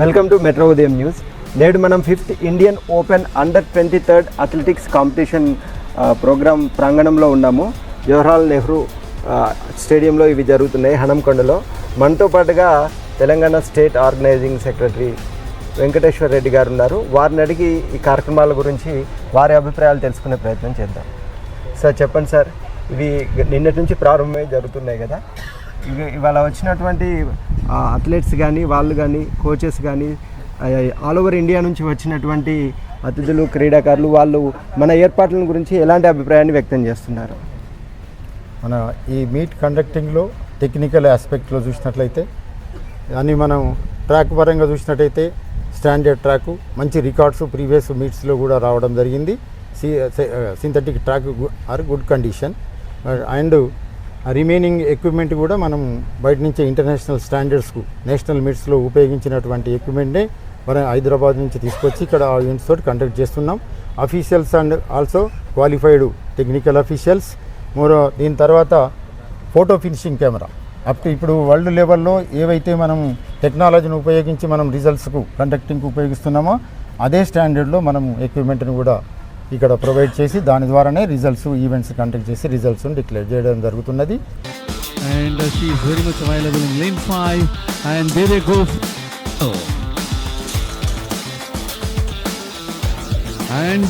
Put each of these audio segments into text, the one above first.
Welcome to Metro Udayam news. నేడు మనం fifth Indian open under twenty third athletics competition programme ప్రాంగణంలో ఉన్నాము. జవహర్లాల్ నెహ్రూ స్టేడియంలో ఇవి జరుగుతున్నాయి హనంకొండలో. మనతో పాటుగా Telangana state organizing secretary Venkateswara Reddy garu ఉన్నారు. వారిని అడిగి ఈ కార్యక్రమాల గురించి వారి అభిప్రాయాలు తెలుసుకునే ప్రయత్నం చేద్దాం. సార్ చెప్పండి సార్. ఇవి నిన్నటి నుంచి ప్రారంభమై జరుగుతున్నాయి కదా. ఇవాళ వచ్చినటువంటి అథ్లెట్స్ కానీ వాళ్ళు కానీ కోచెస్ కానీ ఆల్ ఓవర్ ఇండియా నుంచి వచ్చినటువంటి అతిథులు క్రీడాకారులు వాళ్ళు మన ఏర్పాట్ల గురించి ఎలాంటి అభిప్రాయాన్ని వ్యక్తం చేస్తున్నారు? మన ఈ మీట్ కండక్టింగ్లో టెక్నికల్ ఆస్పెక్ట్లో చూసినట్లయితే అన్ని మనం ట్రాక్ పరంగా చూసినట్టయితే స్టాండర్డ్ ట్రాక్ మంచి రికార్డ్స్ ప్రీవియస్ మీట్స్లో కూడా రావడం జరిగింది. Synthetic track are good condition and remaining equipment కూడా మనం బయట నుంచి ఇంటర్నేషనల్ స్టాండర్డ్స్కు నేషనల్ మీట్స్లో ఉపయోగించినటువంటి ఎక్విప్మెంట్నే మనం హైదరాబాద్ నుంచి తీసుకొచ్చి ఇక్కడ ఆ యూనిట్స్ తోటి కండక్ట్ చేస్తున్నాం. Officials and also qualified technical officials మరో దీని తర్వాత ఫోటో ఫినిషింగ్ కెమెరా అప్ ఇప్పుడు వరల్డ్ లెవెల్లో ఏవైతే మనం టెక్నాలజీని ఉపయోగించి మనం రిజల్ట్స్కు కండక్టింగ్కి ఉపయోగిస్తున్నామో అదే స్టాండర్డ్లో మనం ఎక్విప్మెంట్ని కూడా ఇక్కడ ప్రొవైడ్ చేసి దాని ద్వారానే రిజల్ట్స్ ఈవెంట్స్ కండక్ట్ చేసి రిజల్ట్స్ డిక్లేర్ చేయడం జరుగుతున్నది and uh, she is very much available in lane 5 and there oh. and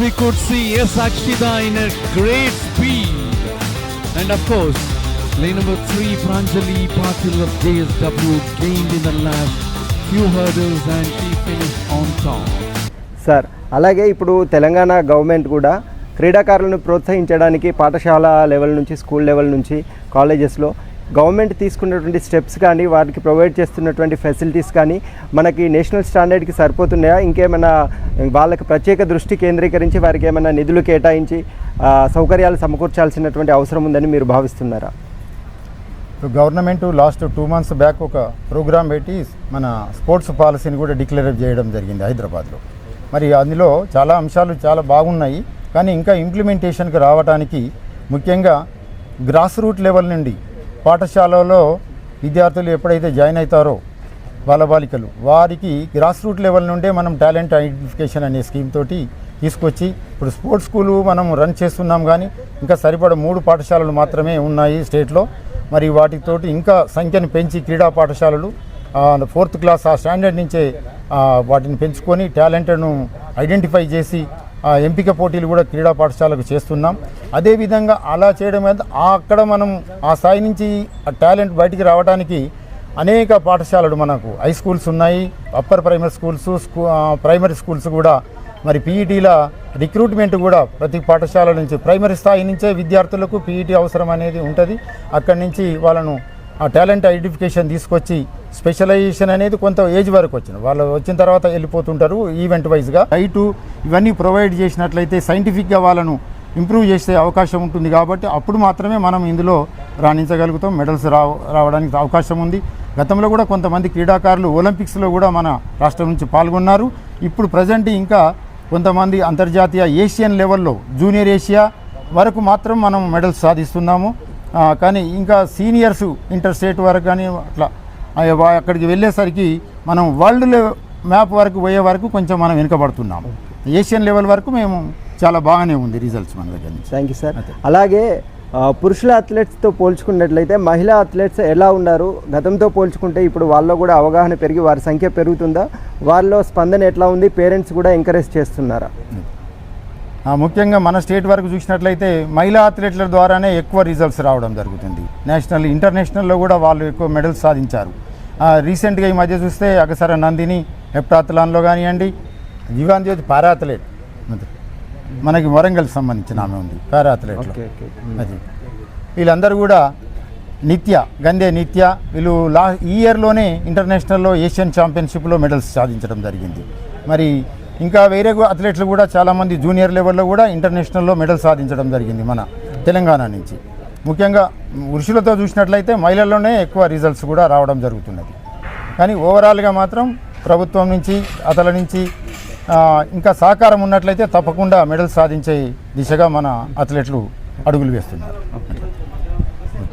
we could see yes Akshita in a great speed and of course lane number 3 Pranjali Patil of JSW gained in the last few hurdles and she finished on top sir అలాగే ఇప్పుడు Telangana government కూడా క్రీడాకారులను ప్రోత్సహించడానికి పాఠశాల level నుంచి school level నుంచి కాలేజెస్లో government తీసుకున్నటువంటి స్టెప్స్ కానీ వారికి ప్రొవైడ్ చేస్తున్నటువంటి ఫెసిలిటీస్ కానీ మనకి నేషనల్ స్టాండర్డ్కి సరిపోతున్నాయా? ఇంకేమైనా వాళ్ళకి ప్రత్యేక దృష్టి కేంద్రీకరించి వారికి ఏమైనా నిధులు కేటాయించి సౌకర్యాలు సమకూర్చాల్సినటువంటి అవసరం ఉందని మీరు భావిస్తున్నారా? Government last two months back ఒక ప్రోగ్రామ్ పెట్టి మన స్పోర్ట్స్ పాలసీని కూడా డిక్లేర్ చేయడం జరిగింది హైదరాబాద్లో. మరి అందులో చాలా అంశాలు చాలా బాగున్నాయి. కానీ ఇంకా ఇంప్లిమెంటేషన్కి రావడానికి ముఖ్యంగా గ్రాస్ రూట్ లెవెల్ నుండి పాఠశాలలో విద్యార్థులు ఎప్పుడైతే జాయిన్ అవుతారో బాలబాలికలు వారికి గ్రాస్ రూట్ లెవెల్ నుండే మనం టాలెంట్ ఐడెంటిఫికేషన్ అనే స్కీమ్ తోటి తీసుకొచ్చి ఇప్పుడు స్పోర్ట్స్ స్కూలు మనం రన్ చేస్తున్నాం కానీ ఇంకా సరిపడ మూడు పాఠశాలలు మాత్రమే ఉన్నాయి స్టేట్లో మరి వాటితోటి ఇంకా సంఖ్యను పెంచి క్రీడా పాఠశాలలు ఫోర్త్ క్లాస్ ఆ స్టాండర్డ్ నుంచే వాటిని పెంచుకొని టాలెంట్ను ఐడెంటిఫై చేసి ఎంపిక పోటీలు కూడా క్రీడా పాఠశాలకు చేస్తున్నాం. అదేవిధంగా అలా చేయడం మీద అక్కడ మనం ఆ స్థాయి నుంచి ఆ టాలెంట్ బయటికి రావడానికి అనేక పాఠశాలలు మనకు హై స్కూల్స్ ఉన్నాయి అప్పర్ ప్రైమరీ స్కూల్స్ స్కూ ప్రైమరీ స్కూల్స్ కూడా. మరి పీఈటీల రిక్రూట్మెంట్ కూడా ప్రతి పాఠశాల నుంచి ప్రైమరీ స్థాయి నుంచే విద్యార్థులకు పీఈటీ అవసరం అనేది ఉంటుంది. అక్కడి నుంచి వాళ్ళను ఆ టాలెంట్ ఐడెంటిఫికేషన్ తీసుకొచ్చి స్పెషలైజేషన్ అనేది కొంత ఏజ్ వరకు వచ్చిన వాళ్ళు వచ్చిన తర్వాత వెళ్ళిపోతుంటారు ఈవెంట్ వైజ్గా హైటు ఇవన్నీ ప్రొవైడ్ చేసినట్లయితే సైంటిఫిక్గా వాళ్ళను ఇంప్రూవ్ చేసే అవకాశం ఉంటుంది కాబట్టి అప్పుడు మాత్రమే మనం ఇందులో రాణించగలుగుతాం. మెడల్స్ రావ రావడానికి అవకాశం ఉంది. గతంలో కూడా కొంతమంది క్రీడాకారులు ఒలింపిక్స్లో కూడా మన రాష్ట్రం నుంచి పాల్గొన్నారు. ఇప్పుడు ప్రజెంట్ ఇంకా కొంతమంది అంతర్జాతీయ ఏషియన్ లెవెల్లో జూనియర్ ఏషియా వరకు మాత్రం మనం మెడల్స్ సాధిస్తున్నాము. కానీ ఇంకా సీనియర్స్ ఇంటర్ స్టేట్ వరకు కానీ అట్లా అక్కడికి వెళ్ళేసరికి మనం వరల్డ్ మ్యాప్ వరకు పోయే వరకు కొంచెం మనం వెనుకబడుతున్నాము ఏషియన్ లెవెల్ వరకు మేము చాలా బాగానే ఉంది రిజల్ట్స్ మన దగ్గర నుంచి. థ్యాంక్ యూ సార్ అలాగే పురుషుల అథ్లెట్స్తో పోల్చుకున్నట్లయితే మహిళా అథ్లెట్స్ ఎలా ఉన్నారు? గతంతో పోల్చుకుంటే ఇప్పుడు వాళ్ళలో కూడా అవగాహన పెరిగి వారి సంఖ్య పెరుగుతుందా? వాళ్ళలో స్పందన ఎట్లా ఉంది? పేరెంట్స్ కూడా ఎంకరేజ్ చేస్తున్నారా? ముఖ్యంగా మన స్టేట్ వరకు చూసినట్లయితే మహిళా అథ్లెట్ల ద్వారానే ఎక్కువ రిజల్ట్స్ రావడం జరుగుతుంది. నేషనల్ ఇంటర్నేషనల్లో కూడా వాళ్ళు ఎక్కువ మెడల్స్ సాధించారు. రీసెంట్గా ఈ మధ్య చూస్తే అగసర నందిని హెప్టాథలాన్లో కానివ్వండి జీవాన్ జ్యోతి పారా అథ్లెట్. మనకి వరంగల్కి సంబంధించిన ఆమె ఉంది పారా అథ్లెట్లో ఓకే అది. వీళ్ళందరూ కూడా నిత్య గందే నిత్య వీళ్ళు లా ఈ ఇయర్లోనే ఇంటర్నేషనల్లో ఏషియన్ ఛాంపియన్షిప్లో మెడల్స్ సాధించడం జరిగింది. మరి ఇంకా వేరే అథ్లెట్లు కూడా చాలామంది జూనియర్ లెవెల్లో కూడా ఇంటర్నేషనల్లో మెడల్ సాధించడం జరిగింది మన తెలంగాణ నుంచి. ముఖ్యంగా పురుషులతో చూసినట్లయితే మహిళల్లోనే ఎక్కువ రిజల్ట్స్ కూడా రావడం జరుగుతున్నది. కానీ ఓవరాల్గా మాత్రం ప్రభుత్వం నుంచి అతల నుంచి ఇంకా సహకారం ఉన్నట్లయితే తప్పకుండా మెడల్ సాధించే దిశగా మన అథ్లెట్లు అడుగులు వేస్తున్నారు.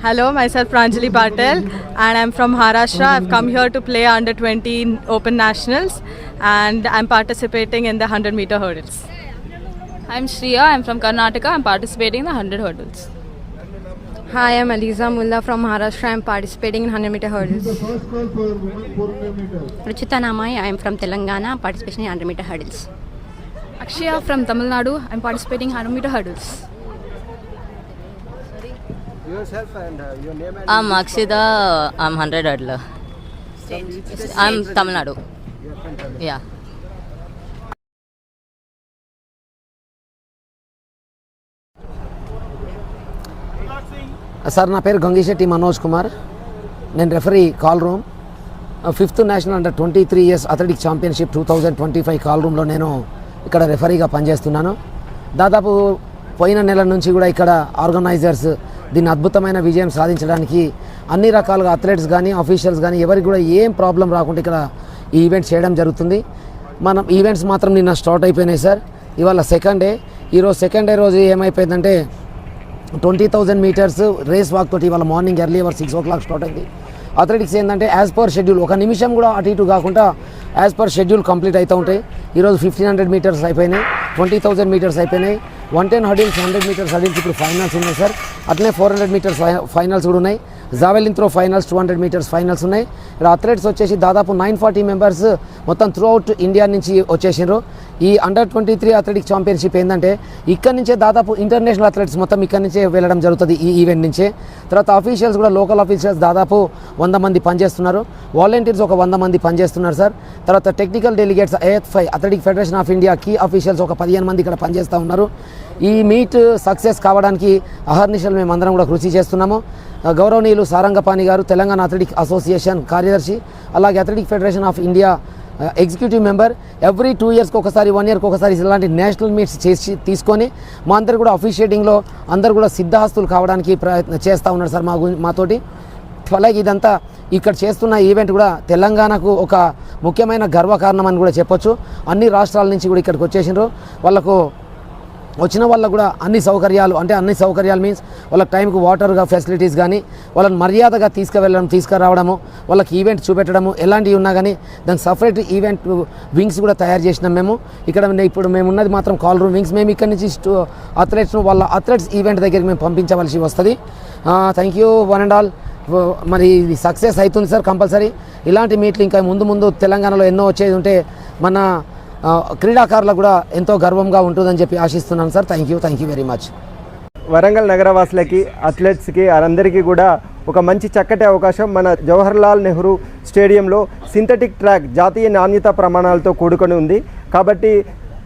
Hello, myself Pranjali Patel, and I'm from Maharashtra. I've come here to play under 20 Open Nationals, and I'm participating in the 100 meter hurdles. I'm Shriya. I'm from Karnataka. I'm participating in the 100 hurdles. Hi, I'm Aliza Mullah from Maharashtra. I'm participating in 100 meter hurdles. Ruchita Namai, I am from Telangana, participating in 100 meter hurdles. Akshaya from Tamil Nadu. I'm participating in 100 meter hurdles. I'm Akshita. I'm 100 hurdler. I'm Tamil Nadu. Yeah. Sir నా పేరు గంగిశెట్టి మనోజ్ కుమార్ నేను referee call room fifth national under twenty three years athletic championship two thousand twenty five call రూమ్లో నేను ఇక్కడ రెఫరీగా పనిచేస్తున్నాను దాదాపు పోయిన నెల నుంచి కూడా ఇక్కడ ఆర్గనైజర్స్ దీన్ని అద్భుతమైన విజయం సాధించడానికి అన్ని రకాలుగా అథ్లెట్స్ కానీ అఫీషియల్స్ కానీ ఎవరికి కూడా ఏం ప్రాబ్లం రాకుండా ఇక్కడ ఈ ఈవెంట్ చేయడం జరుగుతుంది. మనం ఈవెంట్స్ మాత్రం నిన్న స్టార్ట్ అయిపోయినాయి సార్. ఇవాళ సెకండ్ డే ఈరోజు సెకండ్ డే రోజు ఏమైపోయిందంటే twenty thousand metres race walk తోటి ఇవాళ morning early hour six o'clock start అయింది. అథ్లెటిక్స్ ఏంటంటే యాజ్ పర్ షెడ్యూల్ ఒక నిమిషం కూడా అటు ఇటు కాకుండా యాజ్ పర్ షెడ్యూల్ కంప్లీట్ అవుతూ ఉంటాయి. ఈరోజు ఫిఫ్టీన్ హండ్రెడ్ మీటర్స్ అయిపోయినాయి. ట్వంటీ థౌజండ్ మీటర్స్ అయిపోయినాయి. One ten hurdles hundred meters hurdles ఇప్పుడు ఫైనల్స్ ఉన్నాయి సార్. అట్లే ఫోర్ హండ్రెడ్ మీటర్స్ ఫైనల్స్ కూడా ఉన్నాయి. Javelin throw finals two hundred metres finals ఉన్నాయి. ఇక్కడ అథ్లెట్స్ వచ్చేసి దాదాపు నైన్ ఫార్టీ మెంబర్స్ మొత్తం త్రూ అవుట్ ఇండియా నుంచి వచ్చేసిండ్రు. ఈ under twenty three athletic championship ఏంటంటే ఇక్కడ నుంచే దాదాపు ఇంటర్నేషనల్ అథ్లెట్స్ మొత్తం ఇక్కడ నుంచే వెళ్ళడం జరుగుతుంది ఈ ఈవెంట్ నుంచే. తర్వాత అఫీషియల్స్ కూడా లోకల్ అఫీషియల్స్ దాదాపు వంద మంది పనిచేస్తున్నారు. వాలంటీర్స్ ఒక వంద మంది పనిచేస్తున్నారు సార్ తర్వాత technical delegates AFI athletic federation of India key officials ఒక పదిహేను మంది ఇక్కడ పనిచేస్తూ ఉన్నారు. ఈ మీట్ సక్సెస్ కావడానికి అహర్నిశలు మేము అందరం కూడా కృషి చేస్తున్నాము. గౌరవనీయులు సారంగపాణి గారు తెలంగాణ అథ్లెటిక్ అసోసియేషన్ కార్యదర్శి అలాగే athletic federation of India executive member every two ఇయర్స్కి ఒకసారి వన్ ఇయర్కి ఒకసారి ఇలాంటి నేషనల్ మీట్స్ చేసి తీసుకొని మా అందరు కూడా అఫీషియేటింగ్లో అందరు కూడా సిద్ధహస్తులు కావడానికి ప్రయత్నం చేస్తూ ఉన్నారు సార్ మా గు- మాతోటి. అలాగే ఇదంతా ఇక్కడ చేస్తున్న ఈవెంట్ కూడా తెలంగాణకు ఒక ముఖ్యమైన గర్వకారణం అని కూడా చెప్పొచ్చు. అన్ని రాష్ట్రాల నుంచి కూడా ఇక్కడికి వచ్చేసినారు వాళ్ళకు వచ్చిన వాళ్ళకు కూడా అన్ని సౌకర్యాలు అంటే అన్ని సౌకర్యాలు మీన్స్ వాళ్ళకి టైంకి వాటర్గా ఫెసిలిటీస్ కానీ వాళ్ళని మర్యాదగా తీసుకువెళ్ళడం తీసుకురావడము వాళ్ళకి ఈవెంట్ చూపెట్టడము ఎలాంటివి ఉన్నా కానీ దానికి సపరేట్ ఈవెంట్ వింగ్స్ కూడా తయారు చేసినాం మేము. ఇక్కడ ఉన్న- ఇప్పుడు మేము ఉన్నది మాత్రం కాల్ రూమ్ వింగ్స్ మేము ఇక్కడ నుంచి అథ్లెట్స్ను వాళ్ళ అథ్లెట్స్ ఈవెంట్ దగ్గరికి మేము పంపించవలసి వస్తుంది. Thank you one and all మరి ఇది సక్సెస్ అవుతుంది సార్ కంపల్సరీ. ఇలాంటి మీట్లు ఇంకా ముందు ముందు తెలంగాణలో ఎన్నో వచ్చేది ఉంటే మన క్రీడాకారులకు కూడా ఎంతో గర్వంగా ఉంటుందని చెప్పి ఆశిస్తున్నాను sir. Thank you thank you very much Warangal నగరవాసులకి అథ్లెట్స్కి అందరికీ కూడా ఒక మంచి చక్కటి అవకాశం మన జవహర్లాల్ నెహ్రూ స్టేడియంలో సింథటిక్ ట్రాక్ జాతీయ నాణ్యత ప్రమాణాలతో కూడుకొని ఉంది. కాబట్టి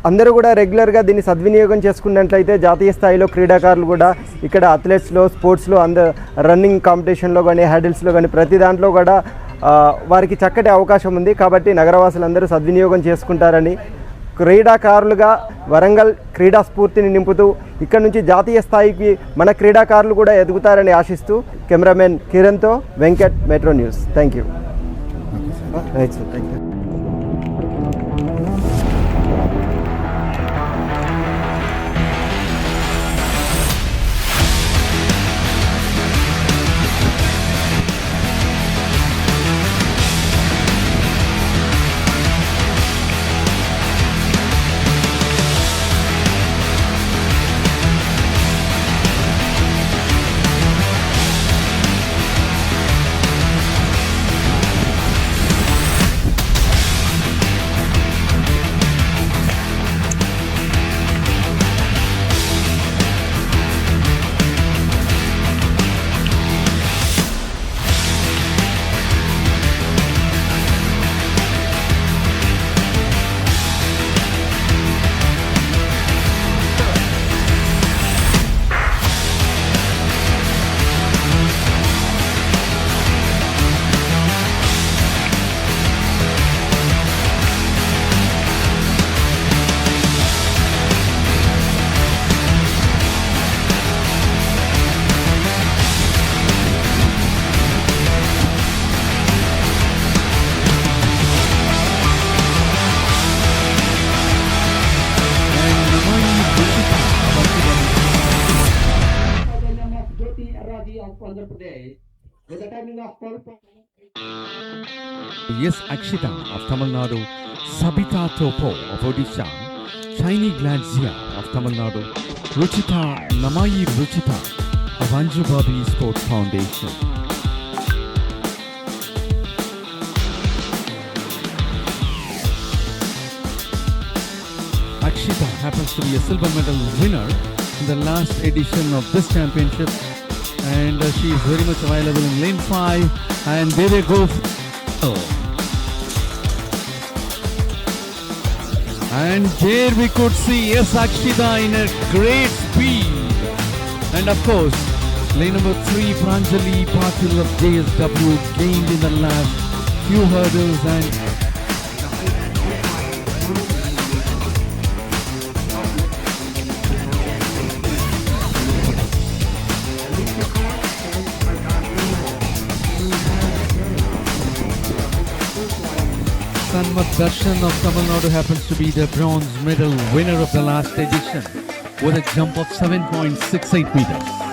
అందరూ కూడా రెగ్యులర్గా దీన్ని సద్వినియోగం చేసుకున్నట్లయితే జాతీయ స్థాయిలో క్రీడాకారులు కూడా ఇక్కడ అథ్లెట్స్లో స్పోర్ట్స్లో అంద రన్నింగ్ కాంపిటీషన్లో కానీ హ్యాడిల్స్లో కానీ ప్రతి దాంట్లో కూడా వారికి చక్కటి అవకాశం ఉంది కాబట్టి నగరవాసులందరూ సద్వినియోగం చేసుకుంటారని క్రీడాకారులుగా వరంగల్ క్రీడా స్ఫూర్తిని నింపుతూ ఇక్కడ నుంచి జాతీయ స్థాయికి మన క్రీడాకారులు కూడా ఎదుగుతారని ఆశిస్తూ cameraman కిరణ్తో Venkat Metro News. Thank you right sir thank you Yes, Akshita of Tamil Nadu, Sabita Topo of Odisha, Shiny Gladzia of Tamil Nadu, Ruchita Namayi Ruchita of Anju Babi Sports Foundation. Akshita happens to be a silver medal winner in the last edition of this championship and uh, she is very much available in lane 5 and there they go and there we could see yes Akshita in a great speed. And of course lane number 3 Pranjali Patil of JSW gained in the last few hurdles and Sanmat Darshan of Tamil Nadu happens to be the bronze medal winner of the last edition with a jump of 7.68 meters.